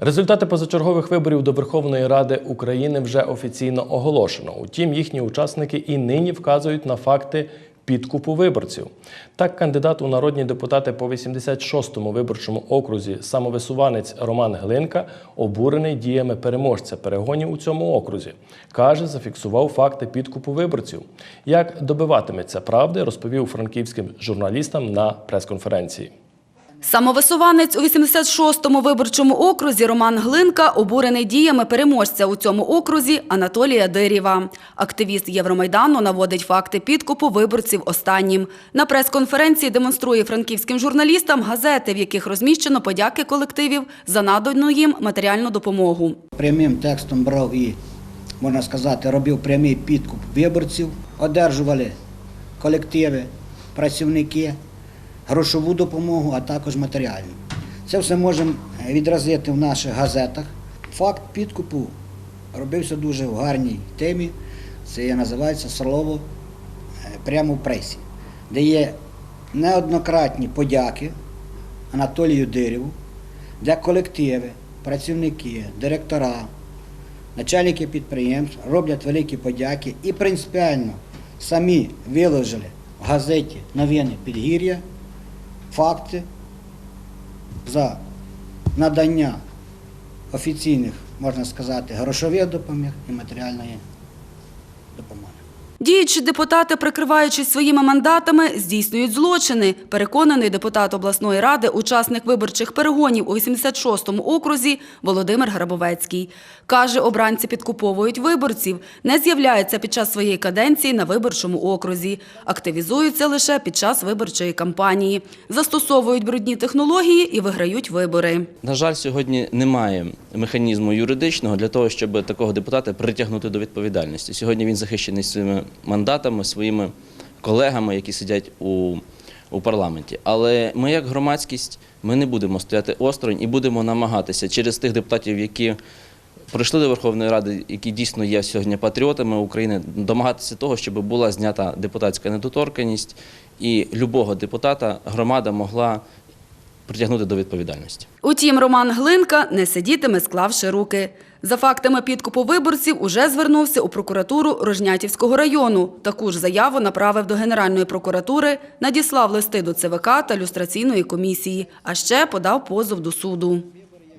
Результати позачергових виборів до Верховної Ради України вже офіційно оголошено. Утім, їхні учасники і нині вказують на факти підкупу виборців. Так, кандидат у народні депутати по 86-му виборчому окрузі самовисуванець Роман Глинка обурений діями переможця перегонів у цьому окрузі. Каже, зафіксував факти підкупу виборців. Як добиватиметься правди, розповів франківським журналістам на прес-конференції. Самовисуванець у 86-му виборчому окрузі Роман Глинка обурений діями переможця у цьому окрузі Анатолія Дирєва. Активіст Євромайдану наводить факти підкупу виборців останнім. На прес-конференції демонструє франківським журналістам газети, в яких розміщено подяки колективів за надану їм матеріальну допомогу. прямим текстом брав і, можна сказати, робив прямий підкуп виборців, одержували колективи, працівники, грошову допомогу, а також матеріальну. Це все можемо відразити в наших газетах. Факт підкупу робився дуже в гарній темі. Це називається слово е, прямо в пресі, де є неоднократні подяки Анатолію Дирєву, де колективи, працівники, директора, начальники підприємств роблять великі подяки і принципіально самі виложили в газеті новини Підгір'я факти за надання офіційних, можна сказати, грошових допомог і матеріальної допомоги. Діючі депутати, прикриваючись своїми мандатами, здійснюють злочини. Переконаний депутат обласної ради, учасник виборчих перегонів у 86-му окрузі Володимир Грабовецький. Каже, обранці підкуповують виборців, не з'являються під час своєї каденції на виборчому окрузі, активізуються лише під час виборчої кампанії, застосовують брудні технології і виграють вибори. На жаль, сьогодні немає механізму юридичного для того, щоб такого депутата притягнути до відповідальності. Сьогодні він захищений своїми мандатами, своїми колегами, які сидять у, у парламенті. Але ми, як громадськість, ми не будемо стояти осторонь і будемо намагатися через тих депутатів, які прийшли до Верховної Ради, які дійсно є сьогодні патріотами України, домагатися того, щоб була знята депутатська недоторканність, і любого депутата громада могла притягнути до відповідальності. Утім, Роман Глинка не сидітиме, склавши руки. За фактами підкупу виборців уже звернувся у прокуратуру Рожнятівського району. Таку ж заяву направив до Генеральної прокуратури, надіслав листи до ЦВК та люстраційної комісії, а ще подав позов до суду.